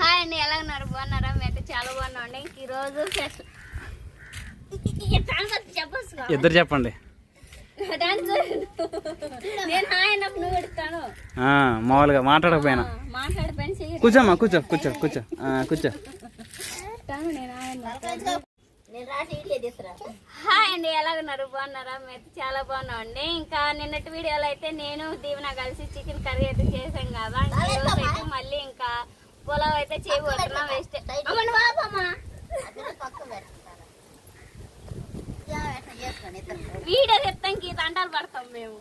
Hi అండి ఎలా ఉన్నారు? బాగున్నారా? మేమైతే చాలా బాగున్నామండి. ఇంక ఈరోజు స్పెషల్ చెప్పొచ్చు ఇద్దరు చెప్పండి. మామూలుగా మాట్లాడకపోయినా. కూర్చోమ్మా కూర్చో కూర్చో కూర్చో కూర్చో. హాయ్ అండి ఎలా ఉన్నారు? బాగున్నారా? మేమైతే చాలా బాగున్నామండి. ఇంకా నిన్నటి వీడియోలో అయితే నేను దీవెన కలిసి చికెన్ కర్రీ అయితే చేసాం కదా. ఈ రోజు అయితే మళ్ళీ ఇంకా పులావ్ అయితే చేయబోతున్నాం వేస్ట్ అమ్మని బాబమ్మా వీడియో దండాలు పడతాం మేము.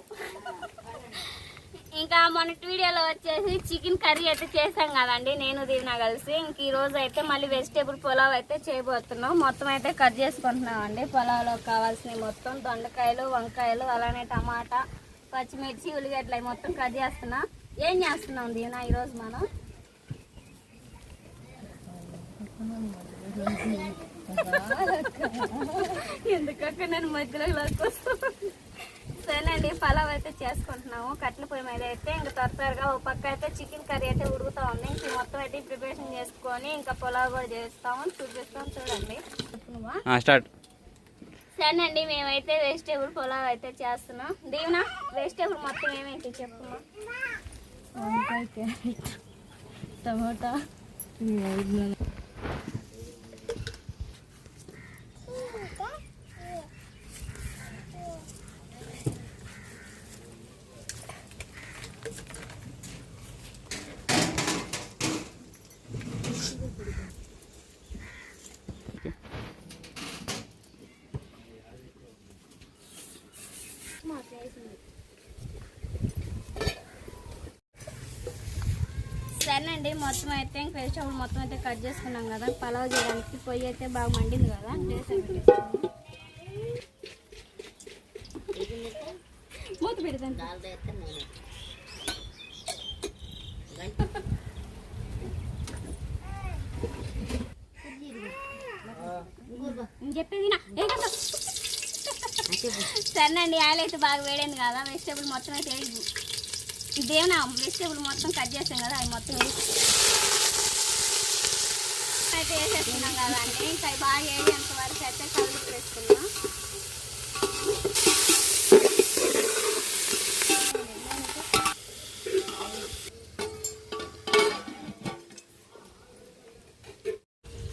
ఇంకా మొన్నటి వీడియోలో వచ్చేసి చికెన్ కర్రీ అయితే చేసాం కదండి నేను దీవెన కలిసి. ఇంక ఈ రోజు అయితే మళ్ళీ వెజిటేబుల్ పులావ్ అయితే చేయబోతున్నాం. మొత్తం అయితే కట్ చేసుకుంటున్నాం అండి. పులావ్లో కావాల్సినవి మొత్తం దొండకాయలు వంకాయలు అలానే టమాటా పచ్చిమిర్చి ఉల్లిగడ్డలు మొత్తం కట్ చేస్తున్నా. ఏం చేస్తున్నాం దీవెన ఈరోజు మనం? ఎందుకక్క నేను మధ్యలో లాక్కొస్తాను సరేనండి పలావ్ అయితే చేసుకుంటున్నాము. కట్టెల పొయ్యి మీద అయితే ఇంకా త్వర త్వరగా ఒక పక్క అయితే చికెన్ కర్రీ అయితే ఉడుకుతా ఉంది. ఇంక మొత్తం అయితే ప్రిపరేషన్ చేసుకొని ఇంకా పులావ్ కూడా చేస్తాము. చూపిస్తాం చూడండి. స్టార్ట్. సరేనండి మేమైతే వెజిటేబుల్ పులావ్ అయితే చేస్తున్నాం. దీవెన వెజిటేబుల్ మొత్తం ఏమేంటి చెప్పుమా వంకాయ క్యారెట్ టమాటా సరేనండి మొత్తం అయితే ఇంక వెజిటేబుల్ మొత్తం అయితే కట్ చేసుకున్నాం కదా. పలావ్ చేయడానికి పొయ్యి అయితే బాగా మండింది కదా. మూత పెడతాను. చెప్పేది నా సరేనండి ఆయిల్ అయితే బాగా వేడింది కదా. వెజిటేబుల్ మొత్తం అయితే వేగి ఇదేనా వెజిటేబుల్ మొత్తం కట్ చేసాం కదా అవి మొత్తం అయితే వేసేస్తున్నాం కదా అండి. ఇంకా అవి బాగా వేసేంత వరకు అయితే కలిపి వేసుకున్నాం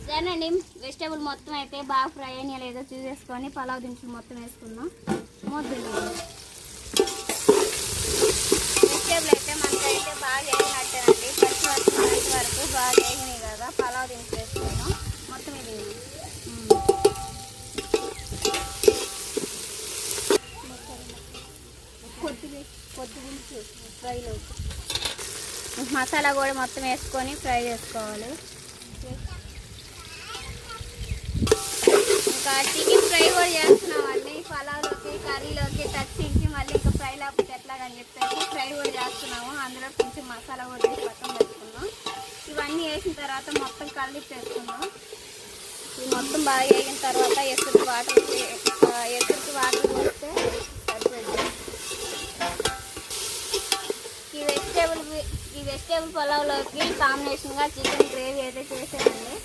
సరేనండి వెజిటేబుల్ మొత్తం అయితే బాగా ఫ్రై అయినా లేదో చూసేసుకొని పలావ్ దినుసులు మొత్తం వేసుకుందాం. మూత పెట్టేయండి. వెజిటేబుల్ అయితే మనకైతే బాగా వేగినట్టేనండి పచ్చి వరకు పచ్చి వరకు బాగా వేగినాయి కదా పలావ్ దినుసులు వేసుకుందాం మొత్తం ఇది కొద్దిగా ఫ్రైలో మసాలా కూడా మొత్తం వేసుకొని ఫ్రై చేసుకోవాలి. ఇంకా చికెన్ ఫ్రై కూడా చేస్తున్నామండి. పలావ్లోకి కర్రీలోకి టచ్చించి మళ్ళీ ఇంకా ఫ్రై లేకపోతే ఎట్లాగని చెప్పేసి ఫ్రై కూడా చేస్తున్నాము. అందులో కొంచెం మసాలా కూడా వేసి పక్కన పెట్టుకున్నాం ఇవన్నీ వేసిన తర్వాత మొత్తం కలిపి ఇవి మొత్తం బాగా వేగిన తర్వాత ఎసురుకి వాటర్ ఎసురుకి వాటర్ పోస్తే సరిపోయింది. ఈ వెజిటేబుల్ ఈ వెజిటేబుల్ పొలావులోకి కాంబినేషన్గా చికెన్ గ్రేవీ అయితే చేసేయండి.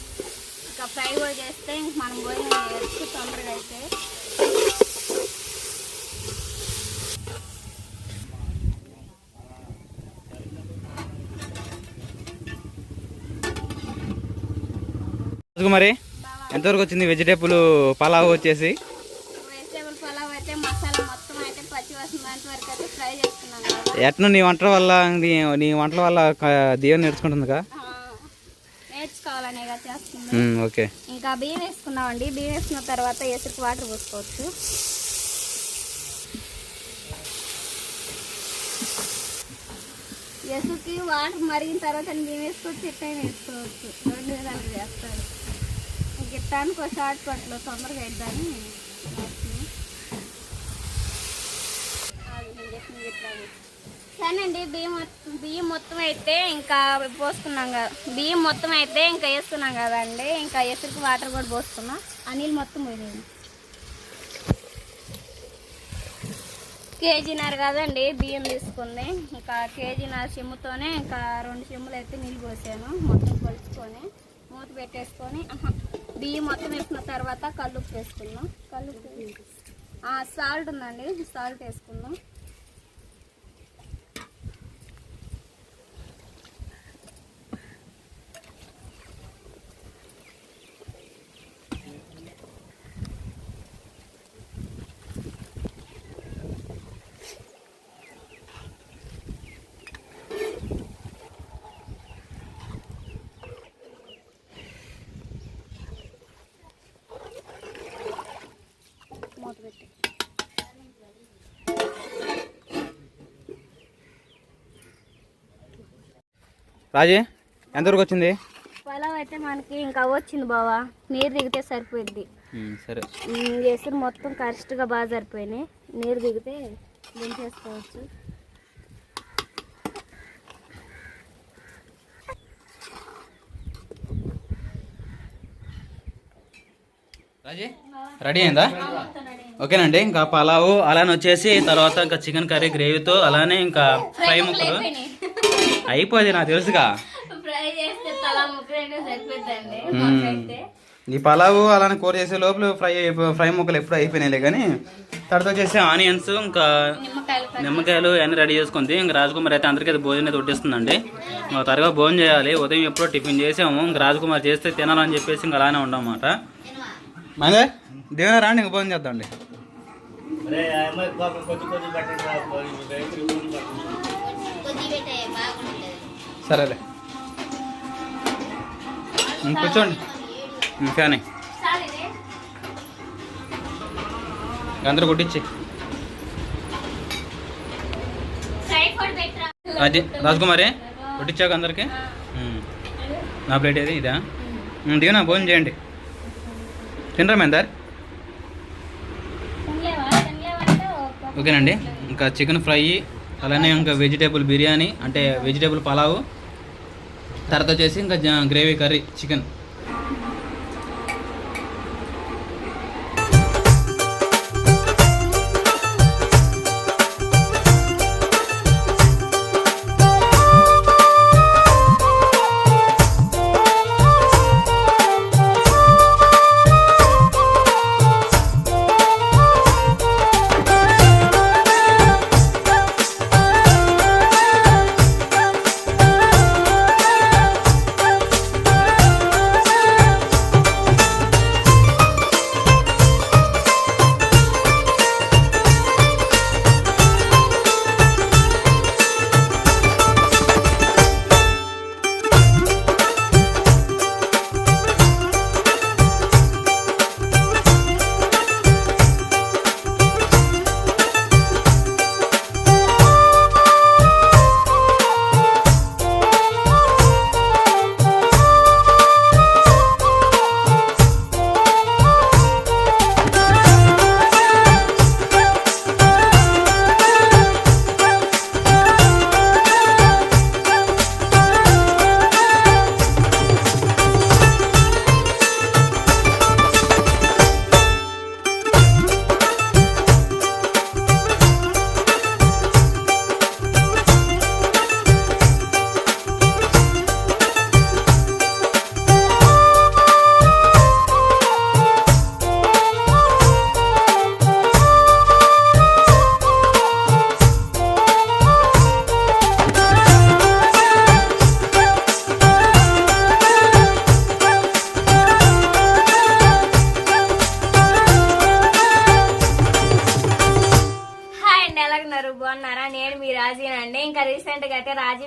ఇంకా ఫ్రై కూడా చేస్తే ఇంక మనం పోయిన ఎత్తు తొందరగా అయితే మరి? ఎంతవరకు వచ్చింది వెజిటేబుల్ పలావ్ వచ్చేసి? ఎట్ను నీ వంటల వల్ల నీ నీ వంటల వల్ల దేవుని నేర్చుకుంటుందిగా? ఓకే. ఇంకా బియ్యం వేసుకున్నామండి. బియ్యం వేసుకున్న తర్వాత ఎసురుకు వాటర్ పోసుకోవచ్చు. ఎసురుకి వాటర్ మరిగిన తర్వాత బియ్యం వేసుకోవచ్చు ఇట్టైనా వేసుకోవచ్చు. రెండు విధాలు చేస్తారు. గిట్టానికి ఒక షార్ట్ కట్లో తొందరగా అయిద్దని సరేనండి బియ్యం మొత్తం బియ్యం మొత్తం అయితే ఇంకా పోసుకున్నాం కదా. బియ్యం మొత్తం అయితే ఇంకా వేస్తున్నాం కదండి. ఇంకా ఎసురుకి వాటర్ కూడా పోసుకున్నాం. ఆ నీళ్ళు మొత్తం పోయింది కేజీన్నర కదండి బియ్యం తీసుకుంది. ఇంకా కేజీన్నర చెమ్ముతోనే ఇంకా రెండు చెమ్ములు అయితే నీళ్ళు పోసాను. మొత్తం కొలుచుకొని మూత పెట్టేసుకొని బియ్యం మొత్తం వేసుకున్న తర్వాత కల్లుప్పు వేసుకున్నాం కల్లుప్పు సాల్ట్ ఉందండి. సాల్ట్ వేసుకుందాం మూత పెట్టి రాజీ ఎంతవరకు వచ్చింది? పొలం అయితే మనకి ఇంకా వచ్చింది బావా. నీరు దిగితే సరిపోద్ది ఉమ్, సరే. ఎసురు మొత్తం కరెక్ట్గా బాగా సరిపోయినాయి. నీరు దిగితే దించేసుకోవచ్చు. రాజీ రెడీ అయిందా? ఓకేనండి ఇంకా పలావు అలానే వచ్చేసి తర్వాత ఇంకా చికెన్ కర్రీ గ్రేవీతో అలానే ఇంకా ఫ్రై ముక్కలు. అయిపోయింది నాకు తెలుసుగా. ఫ్రై చేస్తే తలా ముక్కలైనా సరిపోద్దండి. మ్మ్. ఈ పలావు అలానే కూర చేసే లోపల ఫ్రై ఫ్రై ముక్కలు ఎప్పుడు అయిపోయినాయిలే కానీ తర్వాత వచ్చేసి ఆనియన్స్ ఇంకా నిమ్మకాయలు నిమ్మకాయలు అన్నీ రెడీ చేసుకుంది. ఇంకా రాజకుమార్ అయితే అందరికీ అయితే భోజనం అయితే వడ్డిస్తుందండి. త్వరగా భోజనం చేయాలి. ఉదయం ఎప్పుడో టిఫిన్ చేసాము. ఇంకా రాజకుమార్ చేస్తే తినాలని చెప్పేసి ఇంకా అలానే ఉండమాట మదే దేవుని రాండి ఇంకా భోజనం చేద్దామండి. సరేలే. కూర్చోండి. ఉమ్, ఫ్యాన్ అందరూ కొట్టించి. రాజీ రాజకుమారి కొట్టించాక అందరికి? నా ప్లేట్ ఏది? ఇదా? దిగునా భోజనం చేయండి. తినరా మేందర్? ఓకేనండి. ఇంకా చికెన్ ఫ్రై అలానే ఇంకా వెజిటేబుల్ బిర్యానీ అంటే వెజిటేబుల్ పలావు తర్వాత వచ్చేసి ఇంకా గ్రేవీ కర్రీ చికెన్.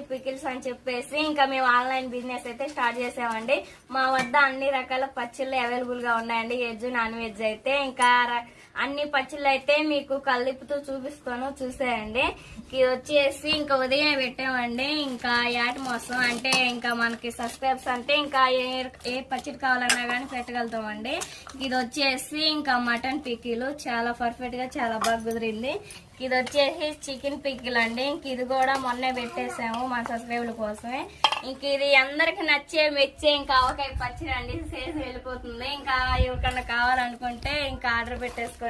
గా పికిల్స్ అని చెప్పేసి ఇంకా మేము ఆన్లైన్ బిజినెస్ అయితే స్టార్ట్ చేసామండి. మా వద్ద అన్ని రకాల పచ్చళ్ళు అవైలబుల్గా ఉన్నాయండి. వెజ్ నాన్ వెజ్ అయితే ఇంకా అన్ని పచ్చళ్ళు అయితే మీకు కలిపితూ చూపిస్తాను చూసేయండి. ఇది వచ్చేసి ఇంకా ఉదయం పెట్టామండి. ఇంకా యాటి మోసం అంటే ఇంకా మనకి సబ్స్క్రైబ్స్ అంటే ఇంకా ఏ ఏ పచ్చడి కావాలన్నా కానీ పెట్టగలుగుతామండి. ఇది వచ్చేసి ఇంకా మటన్ పిక్కీలు. చాలా పర్ఫెక్ట్గా చాలా బాగా కుదిరింది. ఇది వచ్చేసి చికెన్ పిక్కిల్ అండి. ఇంక ఇది కూడా మొన్నే పెట్టేసాము మా సబ్స్క్రైబర్ల కోసమే. ఇంక ఇది అందరికి నచ్చే మెచ్చే ఇంకా ఆవకాయ పచ్చడి అండి. చేసి వెళ్ళిపోతుంది. ఇంకా ఎవరికన్నా కావాలనుకుంటే ఇంకా ఆర్డర్ పెట్టేసుకోండి.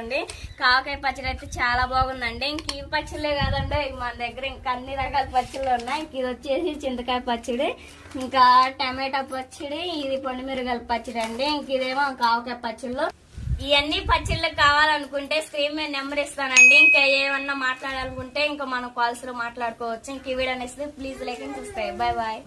కావకాయ పచ్చడి అయితే చాలా బాగుందండి. ఇంక ఈ పచ్చళ్ళే కాదండి. మన దగ్గర ఇంకా అన్ని రకాల పచ్చళ్ళు ఉన్నాయి. ఇంక ఇది వచ్చేసి చింతకాయ పచ్చడి ఇంకా టమాటా పచ్చడి ఇది పొండిమిరగాయల పచ్చడి అండి. ఇంక ఇదేమో కావకాయ పచ్చళ్ళు. ఇవన్నీ పచ్చళ్ళు కావాలనుకుంటే స్క్రీన్ మీద నెంబర్ ఇస్తానండి. ఇంకా ఏమన్నా మాట్లాడాలనుకుంటే ఇంకా మనం కాల్స్లో మాట్లాడుకోవచ్చు. ఇంక ఈ వీడియో అనేసి please like and subscribe bye bye